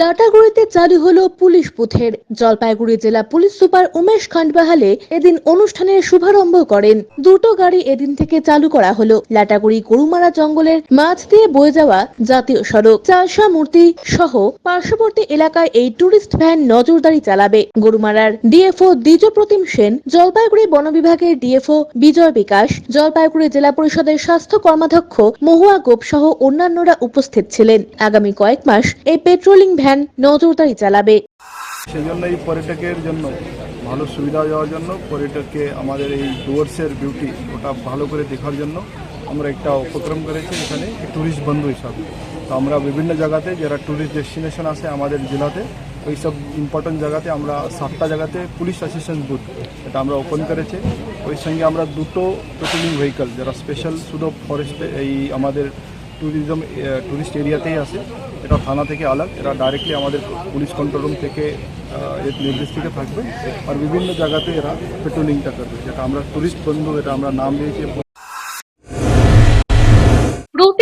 লাটাগুড়িতে চালু হলো পুলিশ বুথের। জলপাইগুড়ি জেলা পুলিশ সুপার উমেশ খান্ডবাহালে এদিন অনুষ্ঠানের শুভারম্ভ করেন। দুটো গাড়ি এদিন থেকে চালু করা হলো। লাটাগুড়ি গরুমারা জঙ্গলের মাঝ দিয়ে বয়ে যাওয়া জাতীয় সড়ক। চালসা মূর্তি সহ পার্শ্ববর্তী এলাকায় এই টুরিস্ট ভ্যান নজরদারি চালাবে। গরুমারার ডিএফও দ্বিজ প্রতিম সেন, জলপাইগুড়ি বন বিভাগের ডিএফও বিজয় বিকাশ, জলপাইগুড়ি জেলা পরিষদের স্বাস্থ্য কর্মাধ্যক্ষ মহুয়া গোপ সহ অন্যান্যরা উপস্থিত ছিলেন। আগামী কয়েক মাস এই পেট্রোলিং ভ্যান নজরদারি চালাবে। সেই জন্য এই পর্যটকের জন্য ভালো সুবিধা দেওয়ার জন্য পর্যটককে আমাদের এই ডুয়ার্সের বিউটি, ওটা ভালো করে দেখার জন্য আমরা একটা উপক্রম করেছি এখানে ট্যুরিস্ট বন্ধু হিসাবে। তো আমরা বিভিন্ন জায়গাতে, যারা ট্যুরিস্ট ডেস্টিনেশন আছে আমাদের জেলাতে ওই সব ইম্পর্টেন্ট জায়গাতে আমরা সাতটা জায়গাতে পুলিশ অ্যাসিস্ট্যান্স বুথ এটা আমরা ওপেন করেছি। ওই সঙ্গে আমরা দুটো পেট্রোলিং ভেহিকল যারা স্পেশাল শুধু ফরেস্ট এই আমাদের ট্যুরিজম টুরিস্ট এরিয়াতেই আছে। এটা থানা থেকে আলাদা। এরা ডাইরেক্টলি আমাদের পুলিশ কন্ট্রোল রুম থেকে এর নির্দেশ থেকে থাকবে। আর বিভিন্ন জায়গাতে এরা পেট্রোলিংটা করবে। যেটা আমরা টুরিস্ট বন্ধু, এটা আমরা নাম দিয়েছি।